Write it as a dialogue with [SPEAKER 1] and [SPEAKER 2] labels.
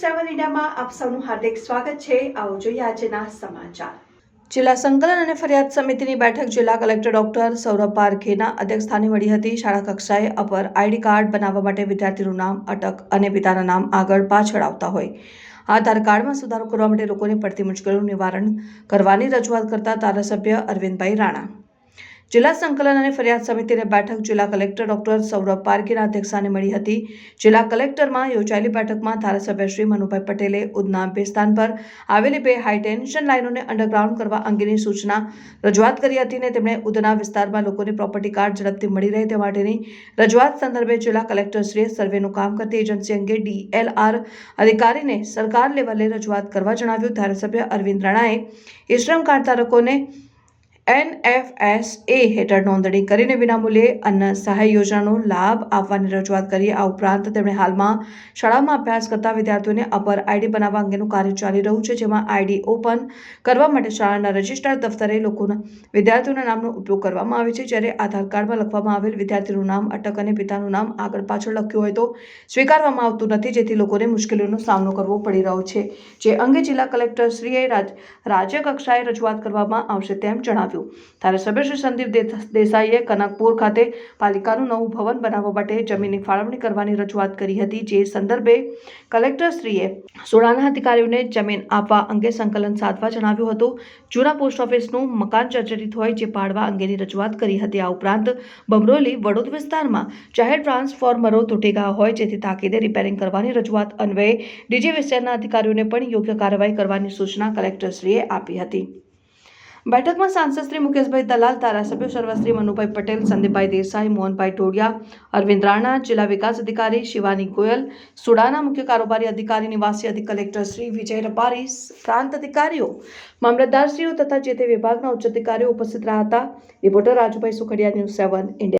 [SPEAKER 1] સેવન ઇન્ડિયામાં આપ સૌનું હાર્દિક સ્વાગત છે. આવો જોઈએ આજના સમાચાર. જિલ્લા સંકલન અને ફરિયાદ સમિતિની બેઠક જિલ્લા કલેક્ટર ડોક્ટર સૌરભ પારખેના અધ્યક્ષસ્થાને મળી હતી. શાળા કક્ષાએ અપર આઈડી કાર્ડ બનાવવા માટે વિદ્યાર્થીનું નામ અટક અને પિતાના નામ આગળ પાછળ આવતા હોય. આધાર કાર્ડમાં સુધારો કરવા માટે લોકોને પડતી મુશ્કેલીનું નિવારણ કરવાની રજૂઆત કરતા ધારાસભ્ય અરવિંદભાઈ રાણા. જિલ્લા સંકલન અને ફરિયાદ સમિતિની બેઠક જિલ્લા કલેક્ટર ડોક્ટર સૌરભ પારગીના અધ્યક્ષસ્થાને મળી હતી. જિલ્લા કલેક્ટરમાં યોજાયેલી બેઠકમાં ધારાસભ્ય શ્રી મનુભાઈ પટેલે ઉધના બે સ્થાન પર આવેલી બે હાઈટેન્શન લાઇનોને અંડરગ્રાઉન્ડ કરવા અંગેની સૂચના રજૂઆત કરી હતી અને તેમણે ઉધના વિસ્તારમાં લોકોને પ્રોપર્ટી કાર્ડ ઝડપથી મળી રહે તે માટેની રજૂઆત સંદર્ભે જિલ્લા કલેક્ટરશ્રીએ સર્વેનું કામ કરતી એજન્સી અંગે ડીએલઆર અધિકારીને સરકાર લેવલે રજૂઆત કરવા જણાવ્યું. ધારાસભ્ય અરવિંદ રાણાએ ઈ શ્રમ કાર્ડ ધારકોને એનએફએસ એ હેઠળ નોંધણી કરીને વિનામૂલ્યે અન્ન સહાય યોજનાનો લાભ આપવાની રજૂઆત કરી આ ઉપરાંત તેમણે હાલમાં શાળામાં અભ્યાસ કરતા વિદ્યાર્થીઓને અપર આઈડી બનાવવા અંગેનું કાર્ય ચાલી રહ્યું છે, જેમાં આઈડી ઓપન કરવા માટે શાળાના રજિસ્ટ્રાર દફતરે લોકોના વિદ્યાર્થીઓના નામનો ઉપયોગ કરવામાં આવે છે. જ્યારે આધાર કાર્ડમાં લખવામાં આવેલ વિદ્યાર્થીનું નામ, અટક અને પિતાનું નામ આગળ પાછળ લખ્યું હોય તો સ્વીકારવામાં આવતું નથી, જેથી લોકોને મુશ્કેલીઓનો સામનો કરવો પડી રહ્યો છે. જે અંગે જિલ્લા કલેક્ટરશ્રીએ રાજ રાજ્ય કક્ષાએ રજૂઆત કરવામાં આવશે તેમ જણાવ્યું ધારાસભ્ય સભ્યશ્રી સંદીપ દેસાઈએ કનકપુર ખાતે પાલિકાનું નવું ભવન બનાવવા માટે જમીનની ફાળવણી કરવાની રજૂઆત કરી હતી, જે સંદર્ભે કલેક્ટરશ્રીએ સોડાના અધિકારીઓને જમીન આપવા અંગે સંકલન સાધવા જણાવ્યું હતું. જૂના પોસ્ટ ઓફિસનું મકાન જર્જરિત હોય જે પાડવા અંગેની રજૂઆત કરી હતી. આ ઉપરાંત બમરોલી વડોદ વિસ્તારમાં જાહેર ટ્રાન્સફોર્મરો તૂટી ગયા હોય જેથી તાકીદે રિપેરિંગ કરવાની રજૂઆત અન્વયે ડીજી વિસ્તારના અધિકારીઓને પણ યોગ્ય કાર્યવાહી કરવાની સૂચના કલેક્ટરશ્રીએ આપી હતી. બેઠકમાં સાંસદ શ્રી મુકેશભાઈ દલાલ, ધારાસભ્યો સર્વશ્રી મનુભાઈ પટેલ, સંદીપભાઈ દેસાઈ, મોહનભાઈ ટોડિયા અરવિંદ રાણા, જિલ્લા વિકાસ અધિકારી શિવાની ગોયલ, સુડાના મુખ્ય કારોબારી અધિકારી, નિવાસી અધિક કલેક્ટર શ્રી વિજય રબારી પ્રાંત અધિકારીઓ, મામલતદારશ્રીઓ તથા જે તે વિભાગના ઉચ્ચ અધિકારીઓ ઉપસ્થિત રહ્યા હતા. Reporter Rajubhai Sukhadiya, news seven, India.